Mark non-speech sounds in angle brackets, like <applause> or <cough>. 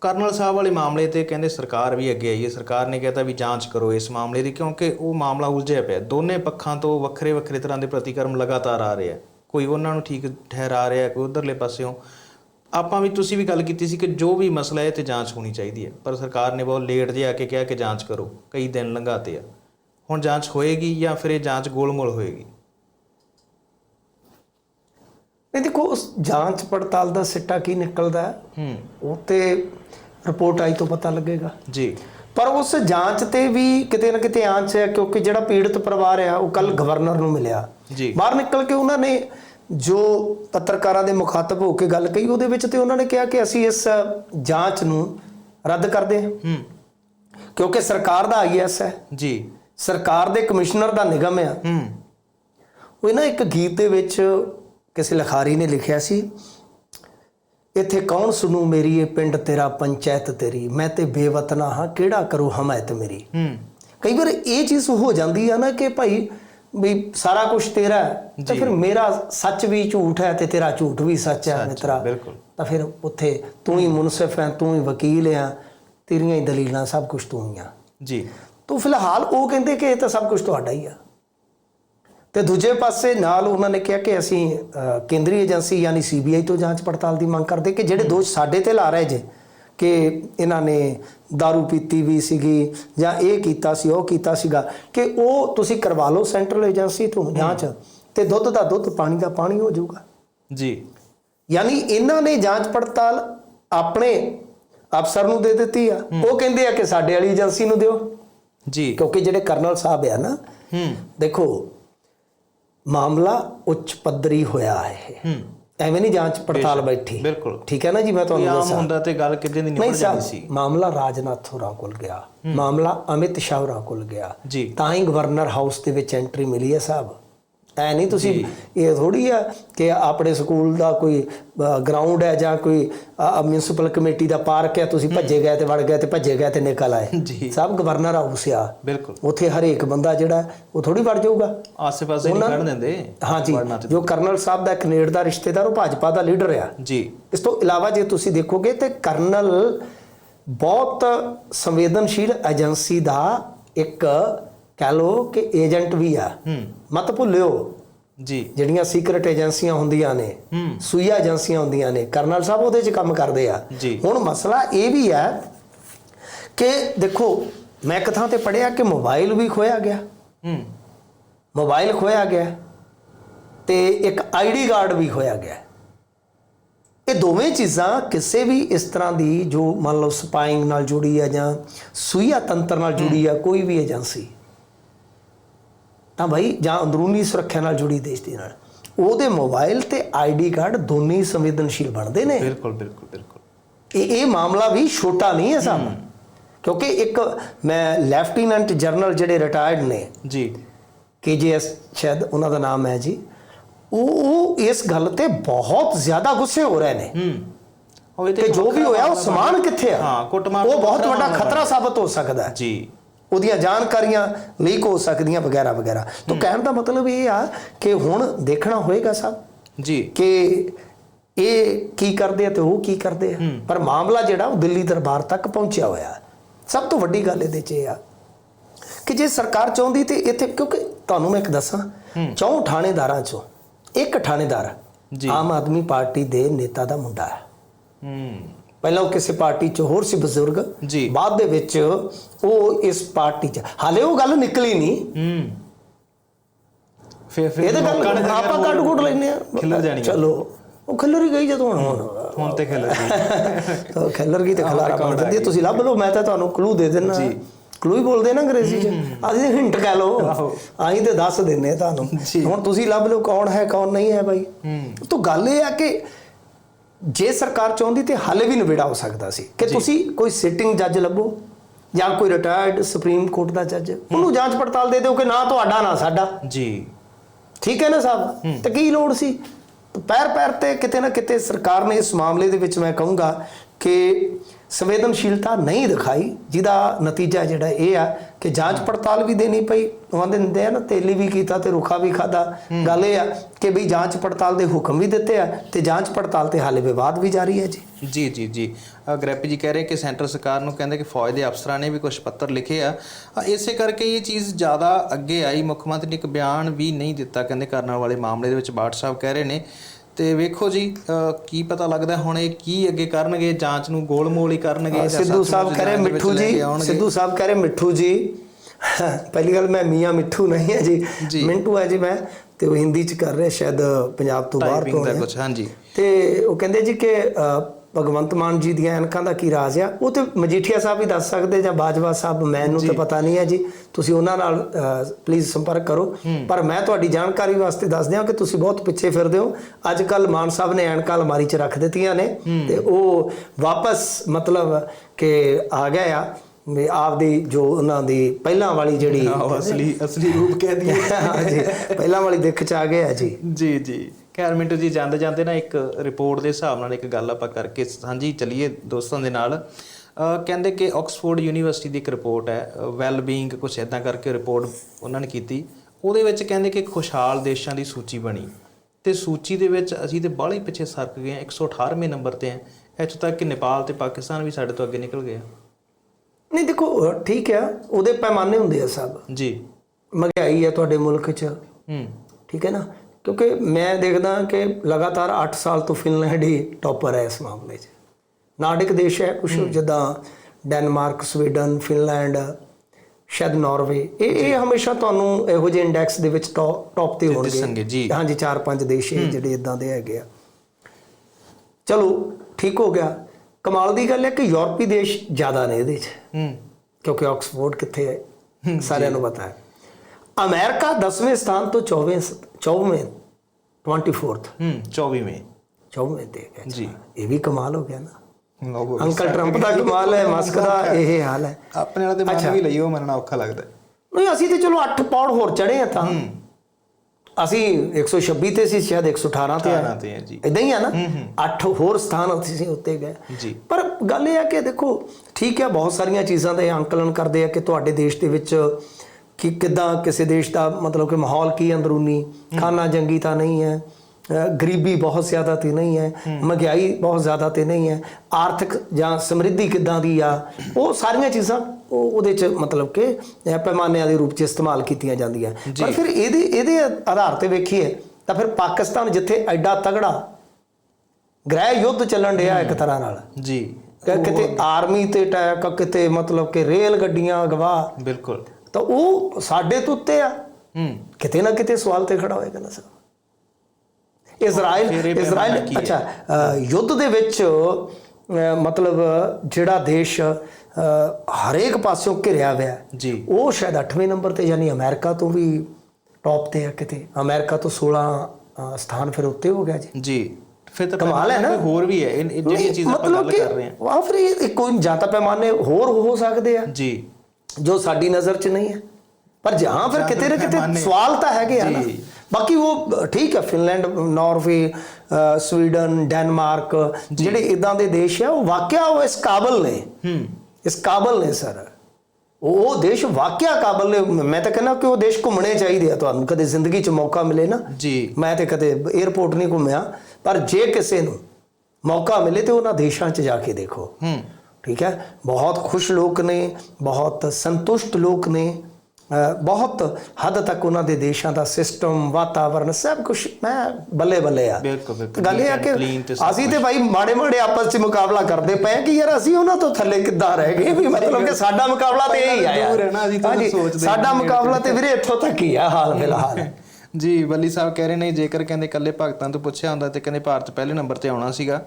Colonel ਸਾਹਿਬ ਵਾਲੇ ਮਾਮਲੇ ਤੇ ਕਹਿੰਦੇ ਸਰਕਾਰ ਵੀ ਅੱਗੇ ਆਈ ਹੈ। ਸਰਕਾਰ ਨੇ ਕਹਿਤਾ ਵੀ ਜਾਂਚ ਕਰੋ ਇਸ ਮਾਮਲੇ ਦੀ, ਕਿਉਂਕਿ ਉਹ ਮਾਮਲਾ ਉਲਝਿਆ ਪਿਆ। ਦੋਨੇ ਪੱਖਾਂ ਤੋਂ ਵੱਖਰੇ ਵੱਖਰੇ ਤਰ੍ਹਾਂ ਦੇ ਪ੍ਰਤੀਕਰਮ ਲਗਾਤਾਰ ਆ ਰਹੇ ਆ। ਕੋਈ ਉਹਨਾਂ ਨੂੰ ਠੀਕ ਠਹਿਰਾ ਰਿਹਾ, ਕੋਈ ਉਧਰਲੇ ਪਾਸਿਓਂ। ਆਪਾਂ ਵੀ, ਤੁਸੀਂ ਵੀ ਗੱਲ ਕੀਤੀ ਸੀ ਕਿ ਜੋ ਵੀ ਮਸਲਾ ਹੈ ਤੇ ਜਾਂਚ ਹੋਣੀ ਚਾਹੀਦੀ ਹੈ। ਪਰ ਸਰਕਾਰ ਨੇ ਬਹੁਤ ਲੇਟ ਜਿਹਾ ਆ ਕੇ ਕਿਹਾ ਕਿ ਜਾਂਚ ਕਰੋ। ਕਈ ਦਿਨ ਲੰਘਾਤੇ ਆ। ਹੁਣ ਜਾਂਚ ਹੋਏਗੀ ਜਾਂ ਫਿਰ ਇਹ ਜਾਂਚ ਗੋਲਮੋਲ ਹੋਏਗੀ? ਨਹੀਂ ਦੇਖੋ ਉਸ ਜਾਂਚ ਪੜਤਾਲ ਦਾ ਸਿੱਟਾ ਕੀ ਨਿਕਲਦਾ ਹੈ, ਹੂੰ। ਉਹ ਤੇ ਰਿਪੋਰਟ ਆਈ ਤੋਂ ਪਤਾ ਲੱਗੇਗਾ। ਜੀ। ਪਰ ਉਸ ਜਾਂਚ ਤੇ ਵੀ ਕਿਤੇ ਨਾ ਕਿਤੇ ਆਂਚ ਹੈ ਕਿਉਂਕਿ ਜਿਹੜਾ ਪੀੜਤ ਪਰਿਵਾਰ ਆ ਉਹ ਕੱਲ ਗਵਰਨਰ ਨੂੰ ਮਿਲਿਆ। ਜੀ। ਬਾਹਰ ਨਿਕਲ ਕੇ ਉਹਨਾਂ ਨੇ ਜੋ ਪੱਤਰਕਾਰਾਂ ਦੇ ਮੁਖਾਤਬ ਹੋ ਕੇ ਗੱਲ ਕਹੀ ਉਹਦੇ ਵਿੱਚ ਤੇ ਉਹਨਾਂ ਨੇ ਕਿਹਾ ਕਿ ਅਸੀਂ ਇਸ ਜਾਂਚ ਨੂੰ ਰੱਦ ਕਰਦੇ ਹਾਂ। ਹੂੰ। ਕਿਉਂਕਿ ਸਰਕਾਰ ਦਾ ਆਈਐਸ ਹੈ। ਜੀ। ਸਰਕਾਰ ਦੇ ਕਮਿਸ਼ਨਰ ਦਾ ਨਿਗਮ ਆ। ਹੂੰ। ਉਹ ਇਹਨਾਂ ਇੱਕ ਗੀਤ ਦੇ ਵਿੱਚ ਕਿਸੇ ਲਖਾਰੀ ਨੇ ਲਿਖਿਆ ਸੀ ਇੱਥੇ ਕੌਣ ਸੁਣੂ ਮੇਰੀ ਇਹ ਪਿੰਡ ਤੇਰਾ ਪੰਚਾਇਤ ਤੇਰੀ? ਮੈਂ ਤੇ ਬੇਵਤਨਾ ਹਾਂ ਕਿਹੜਾ ਕਰੂ ਹਮਾਇਤ ਮੇਰੀ? ਹੂੰ। ਕਈ ਵਾਰ ਇਹ ਚੀਜ਼ ਹੋ ਜਾਂਦੀ ਆ ਨਾ ਕਿ ਭਾਈ ਵੀ ਸਾਰਾ ਕੁਝ ਤੇਰਾ ਹੈ ਤਾਂ ਫਿਰ ਮੇਰਾ ਸੱਚ ਵੀ ਝੂਠ ਹੈ ਤੇ ਤੇਰਾ ਝੂਠ ਵੀ ਸੱਚ ਹੈ ਮਿੱਤਰਾ। ਬਿਲਕੁਲ। ਤਾਂ ਫਿਰ ਉੱਥੇ ਤੂੰ ਹੀ ਮੁਨਸਫ ਹੈ ਤੂੰ ਹੀ ਵਕੀਲ ਆ ਤੇਰੀਆਂ ਹੀ ਦਲੀਲਾਂ ਸਭ ਕੁਝ ਤੂੰ ਹੀ ਆ। ਜੀ। ਤੋ ਫਿਲਹਾਲ ਉਹ ਕਹਿੰਦੇ ਕਿ ਇਹ ਤਾਂ ਸਭ ਕੁਝ ਤੁਹਾਡਾ ਹੀ ਆ। ਤੇ ਦੂਜੇ ਪਾਸੇ ਨਾਲ ਉਹਨਾਂ ਨੇ ਕਿਹਾ ਕਿ ਅਸੀਂ ਕੇਂਦਰੀ ਏਜੰਸੀ ਯਾਨੀ ਸੀਬੀਆਈ ਤੋਂ ਜਾਂਚ ਪੜਤਾਲ ਦੀ ਮੰਗ ਕਰਦੇ ਕਿ ਜਿਹੜੇ ਦੋਸ਼ ਸਾਡੇ ਤੇ ਲਾ ਰਹੇ ਜੇ ਕਿ ਇਹਨਾਂ ਨੇ दारू ਪੀਤੀ ਵੀ ਸੀਗੀ ਜਾਂ ਇਹ ਕੀਤਾ ਸੀ ਉਹ ਕੀਤਾ ਸੀਗਾ ਕਿ ਉਹ ਤੁਸੀਂ ਕਰਵਾ ਲਓ ਸੈਂਟਰਲ ਏਜੰਸੀ ਤੋਂ ਜਾਂਚ ਤੇ ਦੁੱਧ ਦਾ ਦੁੱਧ ਪਾਣੀ ਦਾ ਪਾਣੀ ਹੋ ਜਾਊਗਾ। ਜੀ। ਯਾਨੀ ਇਹਨਾਂ ਨੇ ਜਾਂਚ ਪੜਤਾਲ ਆਪਣੇ ਅਫਸਰ ਨੂੰ ਦੇ ਦਿੱਤੀ ਆ। ਉਹ ਕਹਿੰਦੇ ਆ ਕਿ ਸਾਡੇ ਵਾਲੀ ਏਜੰਸੀ ਨੂੰ ਦਿਓ। ਜੀ। ਕਿਉਂਕਿ ਜਿਹੜੇ ਕਰਨਲ ਸਾਹਿਬ ਆ ਨਾ ਹੂੰ। ਦੇਖੋ ਮਾਮਲਾ ਉੱਚ ਪੱਧਰੀ ਹੋਇਆ ਹੈ। ਇਹ ਹੂੰ। ਐਵੇਂ ਨਹੀਂ ਜਾਂਚ ਪੜਤਾਲ ਬੈਠੀ। ਬਿਲਕੁਲ। ਠੀਕ ਹੈ ਨਾ ਜੀ ਮੈਂ ਤੁਹਾਨੂੰ ਆਮ ਦੱਸਾਂ। ਹੁੰਦਾ ਤੇ ਗੱਲ ਕਿਤੇ ਨਹੀਂ ਨਿਕਲ ਜਾਂਦੀ ਸੀ। ਮਾਮਲਾ ਰਾਜਨਾਥ ਹੋਰਾਂ ਕੋਲ ਗਿਆ। ਮਾਮਲਾ ਅਮਿਤ ਸ਼ਾਹ ਹੋਰਾਂ ਕੋਲ ਗਿਆ। ਤਾਂ ਹੀ ਗਵਰਨਰ ਹਾਊਸ ਦੇ ਵਿੱਚ ਐਂਟਰੀ ਮਿਲੀ ਹੈ ਸਾਹਿਬ। ਐ ਨਹੀਂ ਤੁਸੀਂ ਇਹ ਥੋੜੀ ਆ ਕਿ ਆਪਣੇ ਸਕੂਲ ਦਾ ਕੋਈ ਗਰਾਊਂਡ ਹੈ ਜਾਂ ਕੋਈ ਮਿਊਨਿਸਪਲ ਕਮੇਟੀ ਦਾ ਪਾਰਕ ਹੈ ਤੁਸੀਂ ਭੱਜੇ ਗਏ ਤੇ ਵੜ ਗਏ ਤੇ ਭੱਜੇ ਗਏ ਤੇ ਨਿਕਲ ਆਏ। ਸਭ ਗਵਰਨਰ ਹਾਊਸ ਆ। ਬਿਲਕੁਲ। ਉੱਥੇ ਹਰੇਕ ਬੰਦਾ ਜਿਹੜਾ ਉਹ ਥੋੜੀ ਵੜ ਜਾਊਗਾ। ਆਸੇ-ਪਾਸੇ ਨਹੀਂ ਖੜਨ ਦਿੰਦੇ ਹਾਂਜੀ ਜੋ ਕਰਨਲ ਸਾਹਿਬ ਦਾ ਕੈਨੇਡਾ ਦਾ ਰਿਸ਼ਤੇਦਾਰ ਉਹ ਭਾਜਪਾ ਦਾ ਲੀਡਰ ਆ। ਜੀ। ਇਸ ਤੋਂ ਇਲਾਵਾ ਜੇ ਤੁਸੀਂ ਦੇਖੋਗੇ ਤੇ ਕਰਨਲ ਬਹੁਤ ਸੰਵੇਦਨਸ਼ੀਲ ਏਜੰਸੀ ਦਾ ਇੱਕ ਕਹ ਲੋ ਕਿ ਏਜੰਟ ਵੀ ਆ ਮਤ ਭੁੱਲਿਓ। ਜੀ। ਜਿਹੜੀਆਂ ਸੀਕ੍ਰੀਟ ਏਜੰਸੀਆਂ ਹੁੰਦੀਆਂ ਨੇ ਸੂਈਆ ਏਜੰਸੀਆਂ ਹੁੰਦੀਆਂ ਨੇ ਕਰਨਲ ਸਾਹਿਬ ਉਹਦੇ 'ਚ ਕੰਮ ਕਰਦੇ ਆ। ਹੁਣ ਮਸਲਾ ਇਹ ਵੀ ਹੈ ਕਿ ਦੇਖੋ ਮੈਂ ਇੱਕ ਥਾਂ ਤੇ ਪੜਿਆ ਕਿ ਮੋਬਾਈਲ ਵੀ ਖੋਇਆ ਗਿਆ। ਹੂੰ। ਮੋਬਾਈਲ ਖੋਇਆ ਗਿਆ ਤੇ ਇੱਕ ਆਈਡੀ ਕਾਰਡ ਵੀ ਖੋਇਆ ਗਿਆ। ਇਹ ਦੋਵੇਂ ਚੀਜ਼ਾਂ ਕਿਸੇ ਵੀ ਇਸ ਤਰ੍ਹਾਂ ਦੀ ਜੋ ਮੰਨ ਲਓ ਸਪਾਈਂਗ ਨਾਲ ਜੁੜੀ ਆ ਜਾਂ ਸੂਈਆ ਤੰਤਰ ਨਾਲ ਜੁੜੀ ਆ ਕੋਈ ਵੀ ਏਜੰਸੀ ਤਾਂ ਭਾਈ ਜਾਂ ਅੰਦਰੂਨੀ ਸੁਰੱਖਿਆ ਨਾਲ ਜੁੜੀ ਦੇਸ਼ ਦੇ ਨਾਲ। ਉਹਦੇ ਮੋਬਾਈਲ ਤੇ ਆਈਡੀ ਕਾਰਡ ਦੋਨੇ ਸੰਵੇਦਨਸ਼ੀਲ ਬਣਦੇ ਨੇ। ਬਿਲਕੁਲ ਬਿਲਕੁਲ ਬਿਲਕੁਲ। ਇਹ ਇਹ ਮਾਮਲਾ ਵੀ ਛੋਟਾ ਨਹੀਂ ਹੈ ਸਾਹਿਬ ਕਿਉਂਕਿ ਇੱਕ ਮੈਂ ਲੈਫਟੀਨੈਂਟ ਜਨਰਲ ਜਿਹੜੇ ਰਿਟਾਇਰਡ ਨੇ ਜੀ। ਕੇਜੀਐਸ ਸ਼ਾਇਦ ਉਹਨਾਂ ਦਾ ਨਾਮ ਹੈ ਜੀ ਉਹ ਇਸ ਗੱਲ ਤੇ ਬਹੁਤ ਜ਼ਿਆਦਾ ਗੁੱਸੇ ਹੋ ਰਹੇ ਨੇ। ਹੂੰ। ਉਹ ਕਿ ਜੋ ਵੀ ਹੋਇਆ ਉਹ ਸਮਾਨ ਕਿੱਥੇ ਆ? ਹਾਂ, ਕੁੱਟਮਾਰ ਉਹ ਤੋਂ ਬਹੁਤ ਵੱਡਾ ਖਤਰਾ ਸਾਬਤ ਹੋ ਸਕਦਾ ਹੈ। ਜੀ। ਉਹਦੀਆਂ ਜਾਣਕਾਰੀਆਂ ਲੀਕ ਹੋ ਸਕਦੀਆਂ ਵਗੈਰਾ ਵਗੈਰਾ। ਤਾਂ ਕਹਿਣ ਦਾ ਮਤਲਬ ਇਹ ਆ ਕਿ ਹੁਣ ਦੇਖਣਾ ਹੋਏਗਾ ਸਭ ਜੀ। ਕਿ ਇਹ ਕੀ ਕਰਦੇ ਆ ਤੇ ਉਹ ਕੀ ਕਰਦੇ ਆ। ਪਰ ਮਾਮਲਾ ਜਿਹੜਾ ਉਹ ਦਿੱਲੀ ਦਰਬਾਰ ਤੱਕ ਪਹੁੰਚਿਆ ਹੋਇਆ। ਸਭ ਤੋਂ ਵੱਡੀ ਗੱਲ ਇਹਦੇ 'ਚ ਇਹ ਆ ਕਿ ਜੇ ਸਰਕਾਰ ਚਾਹੁੰਦੀ ਤੇ ਇੱਥੇ ਕਿਉਂਕਿ ਤੁਹਾਨੂੰ ਮੈਂ ਇੱਕ ਦੱਸਾਂ ਚੌਂ ਥਾਣੇਦਾਰਾਂ 'ਚੋਂ ਇੱਕ ਥਾਣੇਦਾਰ। ਆਮ ਆਦਮੀ ਪਾਰਟੀ ਦੇ ਨੇਤਾ ਦਾ ਮੁੰਡਾ ਹੈ। ਹੂੰ। ਪਹਿਲਾਂ ਉਹ ਕਿਸੇ ਪਾਰਟੀ 'ਚ ਹੋਰ ਸੀ ਬਜ਼ੁਰਗ ਜੀ। ਬਾਅਦ ਦੇ ਵਿੱਚ ਉਹ ਇਸ ਪਾਰਟੀ 'ਚ ਹਾਲੇ ਉਹ ਗੱਲ ਨਿਕਲੀ ਨਹੀਂ। ਹੂੰ। ਫਿਰ ਫਿਰ ਇਹ ਤਾਂ ਗੱਲ ਆਪਾਂ ਕੱਢ ਕੁੱਟ ਲੈਨੇ ਆ ਖਿੱਲਰ ਜਾਣੀ। ਚਲੋ ਉਹ ਖਿੱਲਰ ਹੀ ਗਈ ਜਦੋਂ ਹੁਣ। ਹੁਣ ਤੇ ਖਿਲ ਗਈ। <laughs> ਤਾਂ ਖਿੱਲਰ ਗਈ ਤੇ ਖਲਾਰਾ ਬਣ ਜਾਂਦੀ। ਤੁਸੀਂ ਲੱਭ ਲਓ ਮੈਂ ਤਾਂ ਤੁਹਾਨੂੰ ਕਲੂ ਦੇ ਦਿੰਦਾ। ਜੀ। ਕਲੂ ਹੀ ਬੋਲਦੇ ਨਾ ਅੰਗਰੇਜ਼ੀ ਚ। ਅਸੀਂ ਹਿੰਟ ਕਹਿ ਲਓ। ਆਹੋ। ਆਹੀਂ ਤੇ ਦੱਸ ਦਿੰਨੇ ਤੁਹਾਨੂੰ। ਹੁਣ ਤੁਸੀਂ ਲੱਭ ਲਓ ਕੌਣ ਹੈ ਕੌਣ ਨਹੀਂ ਹੈ ਬਾਈ। ਹੂੰ। ਤਾਂ ਗੱਲ ਇਹ ਆ ਕਿ ਜੇ ਸਰਕਾਰ ਚਾਹੁੰਦੀ ਤੇ ਹਾਲੇ ਵੀ ਨਿਬੇੜਾ ਹੋ ਸਕਦਾ ਸੀ ਕਿ ਤੁਸੀਂ ਕੋਈ ਸਿਟਿੰਗ ਜੱਜ ਲੱਭੋ ਜਾਂ ਕੋਈ ਰਿਟਾਇਰਡ ਸੁਪਰੀਮ ਕੋਰਟ ਦਾ ਜੱਜ ਉਹਨੂੰ ਜਾਂਚ ਪੜਤਾਲ ਦੇ ਦਿਓ ਕਿ ਨਾ ਤੁਹਾਡਾ ਨਾ ਸਾਡਾ। ਜੀ। ਠੀਕ ਹੈ ਨਾ ਸਾਹਿਬ? ਤੇ ਕੀ ਲੋੜ ਸੀ? ਪੈਰ ਪੈਰ ਤੇ ਕਿਤੇ ਨਾ ਕਿਤੇ ਸਰਕਾਰ ਨੇ ਇਸ ਮਾਮਲੇ ਦੇ ਵਿੱਚ ਮੈਂ ਕਹੂੰਗਾ ਕਿ ਸੰਵੇਦਨਸ਼ੀਲਤਾ ਨਹੀਂ ਦਿਖਾਈ ਜਿਹਦਾ ਨਤੀਜਾ ਜਿਹੜਾ ਇਹ ਆ ਕਿ ਜਾਂਚ ਪੜਤਾਲ ਵੀ ਦੇਣੀ ਪਈ ਉਹ ਆਂਦੇ ਹੁੰਦੇ ਆ ਨਾ ਤੇਲੀ ਵੀ ਕੀਤਾ ਤੇ ਰੁੱਖਾ ਵੀ ਖਾਦਾ ਗੱਲ ਇਹ ਆ ਕਿ ਵੀ ਜਾਂਚ ਪੜਤਾਲ ਦੇ ਹੁਕਮ ਵੀ ਦਿੱਤੇ ਆ ਤੇ ਜਾਂਚ ਪੜਤਾਲ ਤੇ ਹਾਲੇ ਵਿਵਾਦ ਵੀ ਜਾਰੀ ਹੈ ਜੀ। ਜੀ ਜੀ ਜੀ। ਗ੍ਰੈਪੀ ਜੀ ਕਹਿ ਰਹੇ ਕਿ ਸੈਂਟਰ ਸਰਕਾਰ ਨੂੰ ਕਹਿੰਦੇ ਕਿ ਫੌਜ ਦੇ ਅਫਸਰਾਂ ਨੇ ਵੀ ਕੁਝ ਪੱਤਰ ਲਿਖੇ ਆ। ਇਸੇ ਕਰਕੇ ਇਹ ਚੀਜ਼ ਜ਼ਿਆਦਾ ਅੱਗੇ ਆਈ। ਮੁੱਖ ਮੰਤਰੀ ਨੇ ਇੱਕ ਬਿਆਨ ਵੀ ਨਹੀਂ ਦਿੱਤਾ। ਕਹਿੰਦੇ ਕਰਨ ਵਾਲੇ ਮਾਮਲੇ ਦੇ ਵਿੱਚ ਬਾਟ ਸਾਹਿਬ ਕਹਿ ਰਹੇ ਨੇ ਤੇ ਵੇਖੋ ਜੀ ਕੀ ਪਤਾ ਲੱਗਦਾ ਹੁਣ ਇਹ ਕੀ ਅੱਗੇ ਕਰਨਗੇ ਜਾਂਚ ਨੂੰ ਗੋਲਮੋਲ ਹੀ ਕਰਨਗੇ ਸਿੱਧੂ ਸਾਹਿਬ ਵਿੱਚ ਮਿੱਠੂ ਜੀ? ਸਿੱਧੂ ਸਾਹਿਬ ਕਹ ਰਹੇ ਮਿੱਠੂ ਜੀ ਪਹਿਲੀ ਗੱਲ ਮੈਂ ਮੀਆਂ ਮਿੱਠੂ ਨਹੀਂ ਹੈ ਜੀ। ਮਿੰਟੂ ਹੈ ਜੀ ਮੈਂ ਤੇ ਉਹ ਹਿੰਦੀ ਚ ਕਰ ਰਿਹਾ ਸ਼ਾਇਦ ਪੰਜਾਬ ਤੋਂ ਬਾਹਰ ਤੋਂ ਦਾ ਹੈ। ਕੁਝ ਹਾਂਜੀ ਤੇ ਉਹ ਕਹਿੰਦੇ ਜੀ ਕਿ ਭਗਵੰਤ ਮਾਨ ਜੀ ਦੀਆਂ ਐਨਕਾਂ ਦਾ ਕੀ ਰਾਜ ਆ? ਉਹ ਤੇ ਮਜੀਠੀਆ ਸਾਹਿਬ ਹੀ ਦੱਸ ਸਕਦੇ ਜਾਂ ਬਾਜਵਾ ਸਾਹਿਬ ਮੈਨੂੰ ਤਾਂ ਪਤਾ ਨਹੀਂ ਹੈ ਜੀ। ਤੁਸੀਂ ਉਹਨਾਂ ਨਾਲ ਪਲੀਜ਼ ਸੰਪਰਕ ਕਰੋ। ਪਰ ਮੈਂ ਤੁਹਾਡੀ ਜਾਣਕਾਰੀ ਵਾਸਤੇ ਦੱਸ ਦਿਆਂ ਕਿ ਤੁਸੀਂ ਬਹੁਤ ਪਿੱਛੇ ਫਿਰਦੇ ਹੋ। ਅੱਜ ਕੱਲ ਮਾਨ ਸਾਹਿਬ ਨੇ ਐਨਕਾਂ ਅਲਮਾਰੀ 'ਚ ਰੱਖ ਦਿੱਤੀਆਂ ਨੇ। ਤੇ ਉਹ ਵਾਪਸ ਮਤਲਬ ਕਿ ਆ ਗਏ ਆ। ਵੀ ਆਪਦੀ ਜੋ ਉਹਨਾਂ ਦੀ ਪਹਿਲਾਂ ਵਾਲੀ ਜਿਹੜੀ ਅਸਲੀ ਅਸਲੀ ਰੂਪ ਕਹਿ ਦਈਏ। ਹਾਂਜੀ ਪਹਿਲਾਂ ਵਾਲੀ ਦਿੱਖ 'ਚ ਆ ਗਏ ਆ ਜੀ। ਜੀ ਜੀ। ਖੈਰ ਮਿੰਟੂ ਜੀ ਜਾਂਦੇ ਜਾਂਦੇ ਨਾ ਇੱਕ ਰਿਪੋਰਟ ਦੇ ਹਿਸਾਬ ਨਾਲ ਇੱਕ ਗੱਲ ਆਪਾਂ ਕਰਕੇ ਸਾਂਝੀ ਚੱਲੀਏ ਦੋਸਤਾਂ ਦੇ ਨਾਲ। ਕਹਿੰਦੇ ਕਿ ਆਕਸਫੋਰਡ ਯੂਨੀਵਰਸਿਟੀ ਦੀ ਇੱਕ ਰਿਪੋਰਟ ਹੈ ਵੈਲ ਬੀਇੰਗ ਕੁਛ ਇਦਾਂ ਕਰਕੇ ਰਿਪੋਰਟ ਉਹਨਾਂ ਨੇ ਕੀਤੀ। ਉਹਦੇ ਵਿੱਚ ਕਹਿੰਦੇ ਕਿ ਖੁਸ਼ਹਾਲ ਦੇਸ਼ਾਂ ਦੀ ਸੂਚੀ ਬਣੀ। ਤੇ ਸੂਚੀ ਦੇ ਵਿੱਚ ਅਸੀਂ ਤੇ ਬਾਹਲੇ ਹੀ ਪਿੱਛੇ ਸਰਕ ਗਏ ਹਾਂ 118ਵੇਂ ਨੰਬਰ ਤੇ ਹੈ। ਇੱਥੋਂ ਤੱਕ ਕਿ ਨੇਪਾਲ ਤੇ ਪਾਕਿਸਤਾਨ ਵੀ ਸਾਡੇ ਤੋਂ ਅੱਗੇ ਨਿਕਲ ਗਏ ਆ। ਨਹੀਂ ਦੇਖੋ ਠੀਕ ਆ ਉਹਦੇ ਪੈਮਾਨੇ ਹੁੰਦੇ ਆ ਸਭ। ਜੀ। ਮਹਿੰਗਾਈ ਹੈ ਤੁਹਾਡੇ ਮੁਲਕ 'ਚ। ਹੂੰ। ਠੀਕ ਹੈ ਨਾ? ਕਿਉਂਕਿ ਮੈਂ ਦੇਖਦਾ ਕਿ ਲਗਾਤਾਰ 8 ਸਾਲ ਤੋਂ ਫਿਨਲੈਂਡ ਹੀ ਟੌਪਰ ਹੈ ਇਸ ਮਾਮਲੇ 'ਚ। ਨਾਰਡਿਕ ਦੇਸ਼ ਹੈ ਕੁਝ ਜਿੱਦਾਂ ਡੈਨਮਾਰਕ ਸਵੀਡਨ ਫਿਨਲੈਂਡ ਸ਼ਾਇਦ ਨਾਰਵੇ। ਇਹ ਇਹ ਹਮੇਸ਼ਾ ਤੁਹਾਨੂੰ ਇਹੋ ਜਿਹੇ ਇੰਡੈਕਸ ਦੇ ਵਿੱਚ ਟੌਪ ਤੇ ਹੋਣਗੇ। ਹਾਂਜੀ ਚਾਰ ਪੰਜ ਦੇਸ਼ ਇਹ ਜਿਹੜੇ ਇਦਾਂ ਦੇ ਹੈਗੇ ਆ। ਚਲੋ ਠੀਕ ਹੋ ਗਿਆ। ਕਮਾਲ ਦੀ ਗੱਲ ਹੈ ਕਿ ਯੂਰਪੀ ਦੇਸ਼ ਜ਼ਿਆਦਾ ਨੇ ਇਹਦੇ 'ਚ। ਹੂੰ। ਕਿਉਂਕਿ ਆਕਸਫੋਰਡ ਕਿੱਥੇ ਹੈ? ਸਾਰਿਆਂ ਨੂੰ ਪਤਾ ਹੈ। ਅਮਰੀਕਾ 10ਵੇਂ ਸਥਾਨ ਤੋਂ 24ਵੇਂ 24ਵੇਂ 24th ਹੂੰ 24ਵੇਂ 24ਵੇਂ ਤੇ ਹੈ ਜੀ। ਇਹ ਵੀ ਕਮਾਲ ਹੋ ਗਿਆ ਨਾ। ਲੋਗੋ ਅੰਕਲ ਟਰੰਪ ਦਾ ਕਮਾਲ ਹੈ ਮਸਕ ਦਾ ਇਹ ਹਾਲ ਹੈ। ਆਪਣੇ ਵਾਲਾ ਤੇ ਮੰਨ ਵੀ ਲਈਓ ਮੰਨਣਾ ਔਖਾ ਲੱਗਦਾ ਨਹੀਂ ਅਸੀਂ ਤੇ ਚਲੋ 8 ਪੌੜ ਹੋਰ ਚੜੇ ਆ ਤਾਂ। ਅਸੀਂ 126 ਤੇ ਸੀ ਸ਼ਾਇਦ 118 ਤੇ ਆ 18 ਤੇ ਹੈ ਜੀ। ਇਦਾਂ ਹੀ ਆ ਨਾ? 8 ਹੋਰ ਸਥਾਨ ਅਸੀਂ ਉੱਤੇ ਗਏ। ਜੀ। ਪਰ ਗੱਲ ਇਹ ਆ ਕਿ ਦੇਖੋ ਠੀਕ ਹੈ ਬਹੁਤ ਸਾਰੀਆਂ ਚੀਜ਼ਾਂ ਦਾ ਇਹ ਅੰਕਲਨ ਕਰਦੇ ਆ ਕਿ ਤੁਹਾਡੇ ਦੇਸ਼ ਦੇ ਵਿੱਚ ਕਿ ਕਿਦਾਂ ਕਿਸੇ ਦੇਸ਼ ਦਾ ਮਤਲਬ ਕਿ ਮਾਹੌਲ ਕੀ ਅੰਦਰੂਨੀ? ਖਾਨਾ ਜੰਗੀ ਤਾਂ ਨਹੀਂ ਹੈ ਗਰੀਬੀ ਬਹੁਤ ਜ਼ਿਆਦਾ ਤੇ ਨਹੀਂ ਹੈ ਮਹਿੰਗਾਈ ਬਹੁਤ ਜ਼ਿਆਦਾ ਤੇ ਨਹੀਂ ਹੈ ਆਰਥਿਕ ਜਾਂ ਸਮਰਿੱਧੀ ਕਿਦਾਂ ਦੀ ਆ? ਉਹ ਸਾਰੀਆਂ ਚੀਜ਼ਾਂ ਉਹ ਉਹਦੇ ਚ ਮਤਲਬ ਕਿ ਪੈਮਾਨਿਆਂ ਦੇ ਰੂਪ ਚ ਇਸਤੇਮਾਲ ਕੀਤੀਆਂ ਜਾਂਦੀਆਂ। ਪਰ ਫਿਰ ਇਹਦੇ ਇਹਦੇ ਆਧਾਰ ਤੇ ਵੇਖੀਏ ਤਾਂ ਫਿਰ ਪਾਕਿਸਤਾਨ ਜਿੱਥੇ ਐਡਾ ਤਗੜਾ ਗ੍ਰਹਿ ਯੁੱਧ ਚੱਲਣ ਡਿਆ ਇੱਕ ਤਰ੍ਹਾਂ ਨਾਲ। ਜੀ। ਕਿਤੇ ਆਰਮੀ ਤੇ ਅਟੈਕ ਕਿਤੇ ਮਤਲਬ ਕਿ ਰੇਲ ਗੱਡੀਆਂ ਅਗਵਾ। ਬਿਲਕੁਲ। ਤਾਂ ਉਹ ਸਾਡੇ ਤੋਂ ਉੱਤੇ ਆ। ਹੂੰ। ਕਿਤੇ ਨਾ ਕਿਤੇ ਸਵਾਲ ਤੇ ਖੜਾ ਹੋਏਗਾ ਨਾ ਸਰ। Israel Israel? ਅੱਛਾ ਯੁੱਧ ਦੇ ਵਿੱਚ ਮਤਲਬ ਜਿਹੜਾ ਦੇਸ਼ ਹਰੇਕ ਪਾਸਿਓਂ ਘਿਰਿਆ ਹੋਇਆ ਜੀ। ਉਹ ਸ਼ਾਇਦ 8ਵੇਂ ਨੰਬਰ ਤੇ ਯਾਨੀ ਅਮਰੀਕਾ ਤੋਂ ਵੀ ਟੌਪ ਤੇ ਆ ਕਿਤੇ। ਅਮਰੀਕਾ ਤੋਂ 16 ਅ, ਸਥਾਨ ਫਿਰ ਉੱਤੇ ਹੋ ਗਿਆ ਜੀ। ਜੀ। ਫਿਰ ਤਾਂ ਕਮਾਲ ਹੈ ਨਾ। ਹੋਰ ਵੀ ਹੈ। ਇਹ ਇਹ ਜਿਹੜੀ ਚੀਜ਼ ਆਪਾਂ ਗੱਲ ਕਰ ਰਹੇ ਹਾਂ। ਵਾਹ ਫਿਰ ਇਹ ਇਹ ਕੋਈ ਜਾਂ ਤਾਂ ਪੈਮਾਨੇ ਹੋਰ ਹੋ ਸਕਦੇ ਆ। ਜੀ। ਜੋ ਸਾਡੀ ਨਜ਼ਰ 'ਚ ਨਹੀਂ ਹੈ। ਪਰ ਜਹਾਂ ਫਿਰ ਕਿਤੇ ਨਾ ਕਿਤੇ ਸਵਾਲ ਤਾਂ ਹੈਗੇ ਆ ਨਾ। ਬਾਕੀ ਉਹ ਠੀਕ ਹੈ ਫਿਨਲੈਂਡ ਨਾਰਵੇ ਸਵੀਡਨ ਡੈਨਮਾਰਕ ਜਿਹੜੇ ਇਦਾਂ ਦੇ ਦੇਸ਼ ਆ ਉਹ ਵਾਕਿਆ ਉਹ ਇਸ ਕਾਬਲ ਨੇ। ਹੂੰ। ਇਸ ਕਾਬਲ ਨੇ ਸਰ। ਉਹ ਉਹ ਦੇਸ਼ ਵਾਕਿਆ ਕਾਬਲ ਨੇ। ਮੈਂ ਤਾਂ ਕਹਿੰਦਾ ਕਿ ਉਹ ਦੇਸ਼ ਘੁੰਮਣੇ ਚਾਹੀਦੇ ਆ ਤੁਹਾਨੂੰ। ਕਦੇ ਜ਼ਿੰਦਗੀ 'ਚ ਮੌਕਾ ਮਿਲੇ ਨਾ। ਜੀ। ਮੈਂ ਤੇ ਕਦੇ 에어ਪੋਰਟ ਨਹੀਂ ਘੁੰਮਿਆ। ਪਰ ਜੇ ਕਿਸੇ ਨੂੰ ਮੌਕਾ ਮਿਲੇ ਤੇ ਉਹਨਾਂ ਦੇਸ਼ਾਂ 'ਚ ਜਾ ਕੇ ਦੇਖੋ। ਹੂੰ। ਠੀਕ ਹੈ? ਬਹੁਤ ਖੁਸ਼ ਲੋਕ ਨੇ ਬਹੁਤ ਸੰਤੁਸ਼ਟ ਲੋਕ ਨੇ ਬਹੁਤ ਹੱਦ ਤੱਕ ਉਹਨਾਂ ਦੇ ਦੇਸ਼ਾਂ ਦਾ ਸਿਸਟਮ ਵਾਤਾਵਰਣ ਸਭ ਕੁਝ ਮੈਂ ਬੱਲੇ ਬੱਲੇ ਆ। ਬਿਲਕੁਲ, ਬਿਲਕੁਲ। ਗੱਲ ਇਹ ਆ ਕਿ ਅਸੀਂ ਤੇ ਭਾਈ ਮਾੜੇ ਮਾੜੇ ਆਪਸ 'ਚ ਮੁਕਾਬਲਾ ਕਰਦੇ ਪਏ ਕਿ ਯਾਰ ਅਸੀਂ ਉਹਨਾਂ ਤੋਂ ਥੱਲੇ ਕਿੱਦਾਂ ਰਹਿ ਗਏ? ਵੀ ਮਤਲਬ ਕਿ ਸਾਡਾ ਮੁਕਾਬਲਾ ਤੇ ਇਹ ਹੀ ਆ ਯਾਰ ਦੂਰ ਹੈ ਨਾ, ਅਸੀਂ ਤਾਂ ਹਾਂਜੀ, ਸੋਚਦੇ ਸਾਡਾ ਮੁਕਾਬਲਾ ਤੇ ਵੀਰੇ ਇੱਥੋਂ ਤੱਕ ਹੀ ਆ ਹਾਲ ਫਿਲਹਾਲ। ਜੀ ਬੱਲੀ ਸਾਹਿਬ ਕਹਿ ਰਹੇ ਨੇ ਜੇਕਰ ਕਹਿੰਦੇ ਇਕੱਲੇ ਭਗਤਾਂ ਤੋਂ ਪੁੱਛਿਆ ਹੁੰਦਾ ਤੇ ਕਹਿੰਦੇ ਭਾਰਤ ਪਹਿਲੇ ਨੰਬਰ ਤੇ ਆਉਣਾ ਸੀਗਾ।